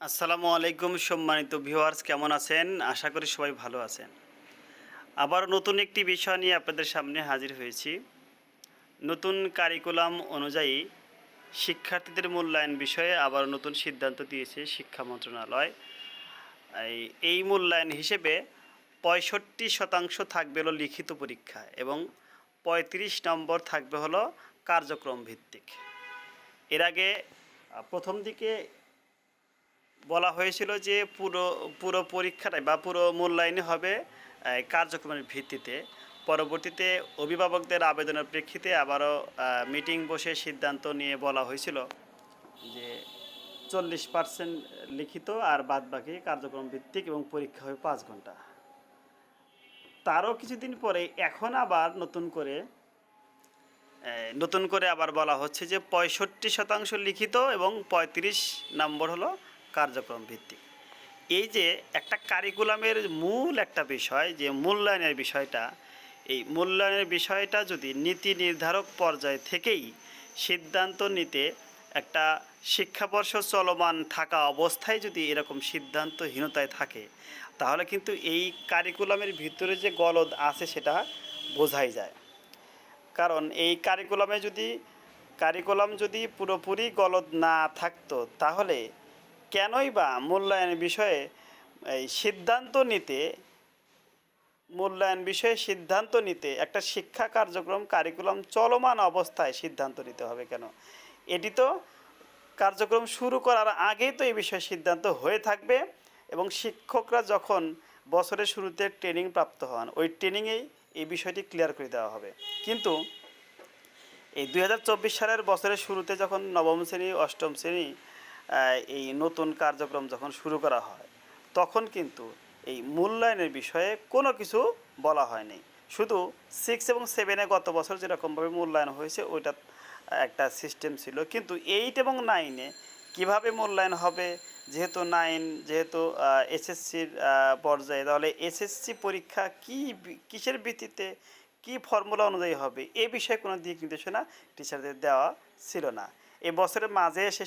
আসসালামু আলাইকুম সম্মানিত ভিউয়ার্স, কেমন আছেন? আশা করি সবাই ভালো আছেন। আবার নতুন একটি বিষয় নিয়ে আপনাদের সামনে হাজির হয়েছি। নতুন কারিকুলাম অনুযায়ী শিক্ষার্থীদের মূল্যায়ন বিষয়ে আবার নতুন সিদ্ধান্ত দিয়েছে শিক্ষা মন্ত্রণালয়। এই- মূল্যায়ন হিসেবে পঁয়ষট্টি শতাংশ থাকবে হলো লিখিত পরীক্ষা এবং পঁয়ত্রিশ নম্বর থাকবে হলো কার্যক্রম ভিত্তিক। এর আগে প্রথম দিকে বলা হয়েছিল যে পুরো পুরো পরীক্ষাটাই বা পুরো মূল্যায়নই হবে কার্যক্রমের ভিত্তিতে। পরবর্তীতে অভিভাবকদের আবেদনের প্রেক্ষিতে আবারও মিটিং বসে সিদ্ধান্ত নিয়ে বলা হয়েছিল যে চল্লিশ পার্সেন্ট লিখিত আর বাদ বাকি কার্যক্রম ভিত্তিক এবং পরীক্ষা হবে পাঁচ ঘণ্টা। তারও কিছুদিন পরে এখন আবার নতুন করে নতুন করে আবার বলা হচ্ছে যে পঁয়ষট্টি শতাংশ লিখিত এবং পঁয়ত্রিশ নম্বর হলো কার্যক্রম ভিত্তিক। এই যে একটা কারিকুলামের মূল একটা বিষয়, যে মূল্যায়নের বিষয়টা, এই মূল্যায়নের বিষয়টা যদি নীতি নির্ধারক পর্যায় থেকেই সিদ্ধান্ত নিতে একটা শিক্ষাবর্ষ চলমান থাকা অবস্থায় যদি এরকম সিদ্ধান্তহীনতায় থাকে, তাহলে কিন্তু এই কারিকুলামের ভিতরে যে গলদ আছে সেটা বোঝাই যায়। কারণ এই কারিকুলামে যদি কারিকুলাম যদি পুরোপুরি গলদ না থাকতো, তাহলে কেনই বা মূল্যায়ন বিষয়ে এই সিদ্ধান্ত নিতে, মূল্যায়ন বিষয়ে সিদ্ধান্ত নিতে একটা শিক্ষা কার্যক্রম কারিকুলাম চলমান অবস্থায় সিদ্ধান্ত নিতে হবে কেন? এটি তো কার্যক্রম শুরু করার আগেই তো এই বিষয়ে সিদ্ধান্ত হয়ে থাকবে এবং শিক্ষকরা যখন বছরের শুরুতে ট্রেনিং প্রাপ্ত হন, ওই ট্রেনিংয়েই এই বিষয়টি ক্লিয়ার করে দেওয়া হবে। কিন্তু এই দুই হাজার চব্বিশ সালের বছরের শুরুতে যখন নবম শ্রেণি, অষ্টম শ্রেণি এই নতুন কার্যক্রম যখন শুরু করা হয়, তখন কিন্তু এই মূল্যায়নের বিষয়ে কোনো কিছু বলা হয়নি। শুধু সিক্স এবং সেভেনে গত বছর যেরকমভাবে মূল্যায়ন হয়েছে, ওইটা একটা সিস্টেম ছিল। কিন্তু এইট এবং নাইনে কীভাবে মূল্যায়ন হবে, যেহেতু নাইন যেহেতু এসএসসির পর্যায়ে, তাহলে এসএসসি পরীক্ষা কি কিসের ভিত্তিতে কি ফর্মুলা অনুযায়ী হবে, এ বিষয়ে কোনো দিক নির্দেশনা টিচারদের দেওয়া ছিল না। এ বছরের মাঝে এসে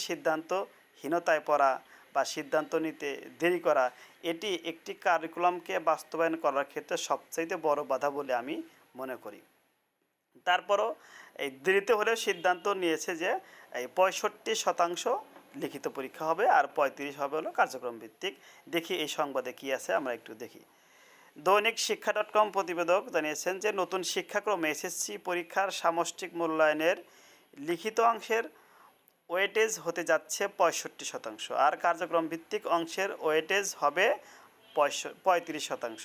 সিদ্ধান্তহীনতায় পড়া বা সিদ্ধান্ত নিতে দেরি করা, এটি একটি কারিকুলামকে বাস্তবায়ন করার ক্ষেত্রে সবচাইতে বড় বাধা বলে আমি মনে করি। তারপরও এই দেরিতে হলেও সিদ্ধান্ত নিয়েছে যে, এই পঁয়ষট্টি শতাংশ লিখিত পরীক্ষা হবে আর পঁয়ত্রিশ হবে হলো কার্যক্রম ভিত্তিক। দেখি এই সংবাদে কি আছে, আমরা একটু দেখি। দৈনিক শিক্ষা ডট কম প্রতিবেদক জানিয়েছেন যে, নতুন শিক্ষাক্রমে এসএসসি পরীক্ষার সামষ্টিক মূল্যায়নের লিখিত অংশের ওয়েটেজ হতে যাচ্ছে পঁয়ষট্টি শতাংশ, আর কার্যক্রম ভিত্তিক অংশের ওয়েটেজ হবে পঁয়ত্রিশ শতাংশ।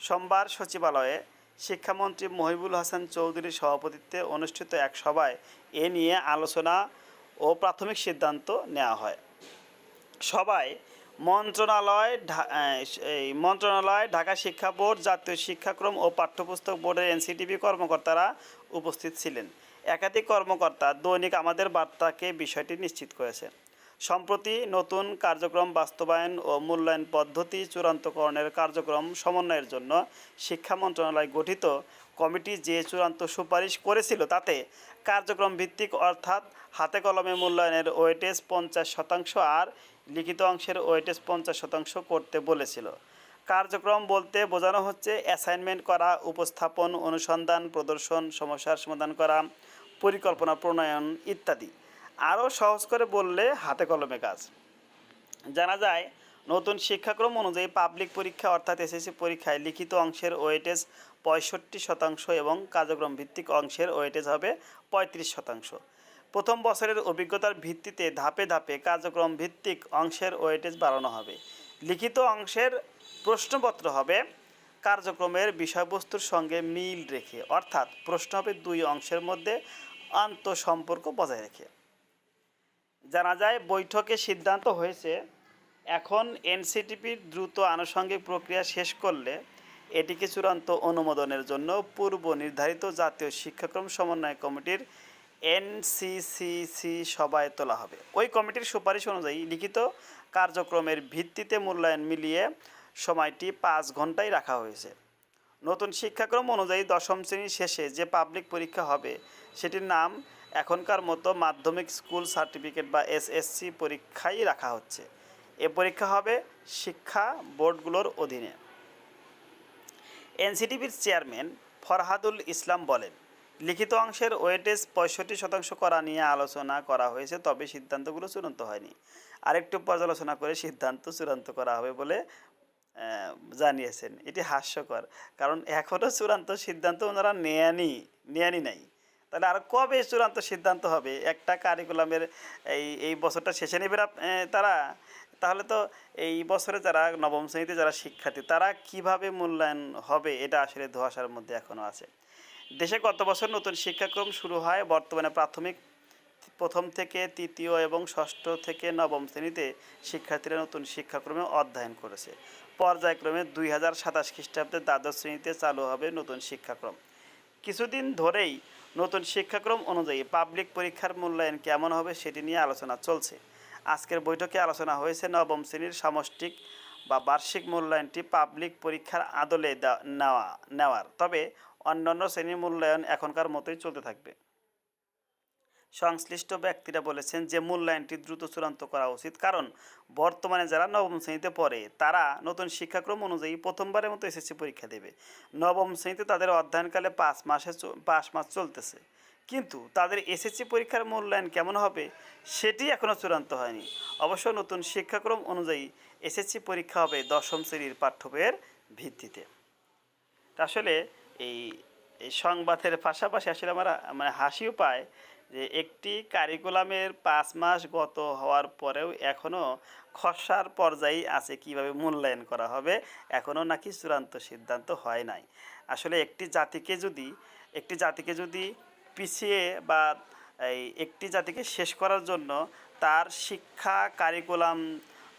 সোমবার সচিবালয়ে শিক্ষামন্ত্রী মহিবুল হাসান চৌধুরীর সভাপতিত্বে অনুষ্ঠিত এক সভায় এ নিয়ে আলোচনা ও প্রাথমিক সিদ্ধান্ত নেওয়া হয়। সবাই মন্ত্রণালয় এই মন্ত্রণালয়, ঢাকা শিক্ষা বোর্ড, জাতীয় শিক্ষাক্রম ও পাঠ্যপুস্তক বোর্ডের এনসিটিভি কর্মকর্তারা উপস্থিত ছিলেন। একাধিক কর্মকর্তা দৈনিক আমাদের বার্তাকে বিষয়টি নিশ্চিত করেছে। সম্প্রতি নতুন কার্যক্রম বাস্তবায়ন ও মূল্যায়ন পদ্ধতি চূড়ান্তকরণের কার্যক্রম সমন্বয়ের জন্য শিক্ষা মন্ত্রণালয় গঠিত কমিটি যে চূড়ান্ত সুপারিশ করেছিল তাতে কার্যক্রম ভিত্তিক অর্থাৎ হাতে কলমে মূল্যায়নের ওয়েটেজ পঞ্চাশ শতাংশ আর লিখিত অংশের ওয়েটেজ পঞ্চাশ শতাংশ করতে বলেছিল। কার্যক্রম বলতে বোঝানো হচ্ছে অ্যাসাইনমেন্ট করা, উপস্থাপন, অনুসন্ধান, প্রদর্শন, সমস্যার সমাধান করা পরিকল্পনা, প্রণয়ন ইত্যাদি। আরও সহজ করে বললে হাতে কলমে কাজ। জানা যায়, নতুন শিক্ষাক্রম অনুযায়ী পাবলিক পরীক্ষা অর্থাৎ এসএসসি পরীক্ষায় লিখিত অংশের ওয়েটেজ পঁয়ষট্টি শতাংশ এবং কার্যক্রম ভিত্তিক অংশের ওয়েটেজ হবে পঁয়ত্রিশ শতাংশ। প্রথম বছরের অভিজ্ঞতার ভিত্তিতে ধাপে ধাপে কার্যক্রম ভিত্তিক অংশের ওয়েটেজ বাড়ানো হবে। লিখিত অংশের প্রশ্নপত্র হবে কার্যক্রমের বিষয়বস্তুর সঙ্গে মিল রেখে, অর্থাৎ প্রশ্ন হবে দুই অংশের মধ্যে আন্তঃসম্পর্ক বজায় রেখে। জানা যায়, বৈঠকে সিদ্ধান্ত হয়েছে, এখন এনসিটিপির দ্রুত আনুষঙ্গিক প্রক্রিয়া শেষ করলে এটিকে চূড়ান্ত অনুমোদনের জন্য পূর্ব নির্ধারিত জাতীয় শিক্ষাক্রম সমন্বয় কমিটির এনসিসিসি সভায় তোলা হবে। ওই কমিটির সুপারিশ অনুযায়ী লিখিত কার্যক্রমের ভিত্তিতে মূল্যায়ন মিলিয়ে সময়টি পাঁচ ঘন্টায় রাখা হয়েছে। নতুন শিক্ষাক্রম অনুযায়ী দশম শ্রেণির শেষে যে পাবলিক পরীক্ষা হবে, সেটির নাম এখনকার মতো মাধ্যমিক স্কুল সার্টিফিকেট বা এসএসসি পরীক্ষাই রাখা হচ্ছে। এ পরীক্ষা হবে শিক্ষা বোর্ডগুলোর অধীনে। এনসিটিভির চেয়ারম্যান ফরহাদুল ইসলাম বলেন, লিখিত অংশের ওয়েটেজ পঁয়ষট্টি শতাংশ করা নিয়ে আলোচনা করা হয়েছে, তবে সিদ্ধান্তগুলো চূড়ান্ত হয়নি। আরেকটু পর্যালোচনা করে সিদ্ধান্ত চূড়ান্ত করা হবে বলে জানিয়েছেন। এটি হাস্যকর। কারণ এখনও চূড়ান্ত সিদ্ধান্ত ওনারা নেয়ানি নেয়ানি নাই। তাহলে আর কবে চূড়ান্ত সিদ্ধান্ত হবে? একটা কারিকুলামের এই এই বছরটা শেষে নেবে তারা? তাহলে তো এই বছরে যারা নবম শ্রেণীতে যারা শিক্ষার্থী, তারা কীভাবে মূল্যায়ন হবে? এটা আসলে ধোঁয়াশার মধ্যে এখনও আছে। দেশে গত বছর নতুন শিক্ষাক্রম শুরু হয়? বর্তমানে প্রাথমিক প্রথম থেকে তৃতীয় এবং ষষ্ঠ থেকে নবম শ্রেণীতে শিক্ষার্থীরা নতুন শিক্ষাক্রমে অধ্যয়ন করেছে। পর্যায়ক্রমে দুই হাজার সাতাশ খ্রিস্টাব্দে দ্বাদশ শ্রেণীতে চালু হবে নতুন শিক্ষাক্রম। কিছুদিন ধরেই নতুন শিক্ষাক্রম অনুযায়ী পাবলিক পরীক্ষার মূল্যায়ন কেমন হবে সেটি নিয়ে আলোচনা চলছে। আজকের বৈঠকে আলোচনা হয়েছে নবম শ্রেণির সামষ্টিক বা বার্ষিক মূল্যায়নটি পাবলিক পরীক্ষার আদলে নেওয়া নেওয়ার। তবে অন্যান্য শ্রেণির মূল্যায়ন এখনকার মতোই চলতে থাকবে। সংশ্লিষ্ট ব্যক্তিরা বলেছেন যে মূল্যায়নটি দ্রুত চূড়ান্ত করা উচিত। কারণ বর্তমানে যারা নবম শ্রেণীতে পড়ে, তারা নতুন শিক্ষাক্রম অনুযায়ী প্রথমবারের মতো এসএসসি পরীক্ষা দেবে। নবম শ্রেণীতে তাদের অধ্যয়নকালে পাঁচ মাসে পাঁচ মাস চলতেছে। কিন্তু তাদের এসএসসি পরীক্ষার মূল্যায়ন কেমন হবে, সেটি এখনও চূড়ান্ত হয়নি। অবশ্য নতুন শিক্ষাক্রম অনুযায়ী এসএসসি পরীক্ষা হবে দশম শ্রেণির পাঠ্য বইয়ের ভিত্তিতে। আসলে এই এই সংবাদের পাশাপাশি আসলে আমার মানে হাসিও পায় যে একটি কারিকুলামের পাঁচ মাস গত হওয়ার পরেও এখনও খসার পর্যায়ে আছে কীভাবে মূল্যায়ন করা হবে এখনও নাকি চূড়ান্ত সিদ্ধান্ত হয় নাই। আসলে একটি জাতিকে যদি, একটি জাতিকে যদি পিছিয়ে বা এই একটি জাতিকে শেষ করার জন্য তার শিক্ষা কারিকুলাম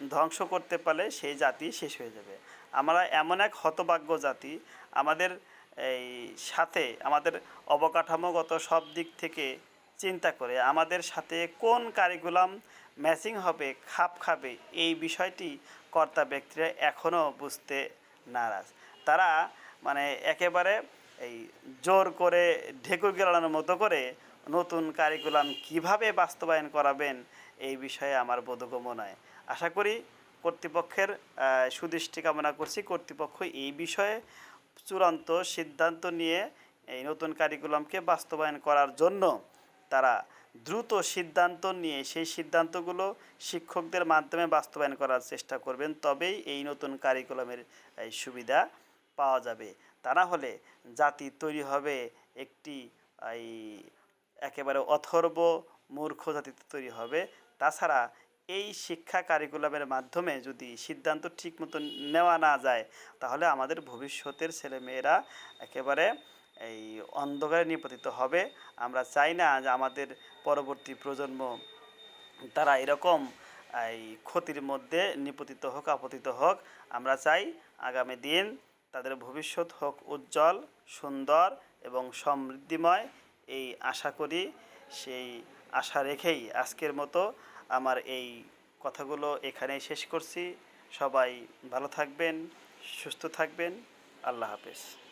ধ্বংস করতে পারলে সেই জাতি শেষ হয়ে যাবে। আমরা এমন এক হতভাগ্য জাতি, আমাদের এই সাথে আমাদের অবকাঠামোগত সব দিক থেকে চিন্তা করে আমাদের সাথে কোন কারিকুলাম ম্যাচিং হবে, খাপ খাবে, এই বিষয়টি কর্তা ব্যক্তিরা এখনও বুঝতে নারাজ। তারা মানে একেবারে এই জোর করে ঢেকুর গেলানোর মতো করে নতুন কারিকুলাম কীভাবে বাস্তবায়ন করাবেন, এই বিষয়ে আমার বোধগম্য নয়। আশা করি কর্তৃপক্ষের সুদৃষ্টি কামনা করছি। কর্তৃপক্ষ এই বিষয়ে চূড়ান্ত সিদ্ধান্ত নিয়ে এই নতুন কারিকুলামকে বাস্তবায়ন করার জন্য তারা দ্রুত সিদ্ধান্ত নিয়ে সেই সিদ্ধান্তগুলো শিক্ষকদের মাধ্যমে বাস্তবায়ন করার চেষ্টা করবেন, তবেই এই নতুন কারিকুলামের সুবিধা পাওয়া যাবে। তা না হলে জাতি তৈরি হবে একটি, এই একেবারে অথর্ব মূর্খ জাতি তৈরি হবে। তাছাড়া এই শিক্ষা কারিকুলামের মাধ্যমে যদি সিদ্ধান্ত ঠিক মতো নেওয়া না যায়, তাহলে আমাদের ভবিষ্যতের ছেলেমেয়েরা একেবারে এই অন্ধকারে নিপতিত হবে। আমরা চাই না যে আমাদের পরবর্তী প্রজন্ম তারা এরকম এই ক্ষতির মধ্যে নিপতিত হোক, আপতিত হোক। আমরা চাই আগামী দিন তাদের ভবিষ্যৎ হোক উজ্জ্বল, সুন্দর এবং সমৃদ্ধিময়। এই আশা করি, সেই আশা রেখেই আজকের মতো আমার এই কথাগুলো এখানেই শেষ করছি। সবাই ভালো থাকবেন, সুস্থ থাকবেন। আল্লাহ হাফেজ।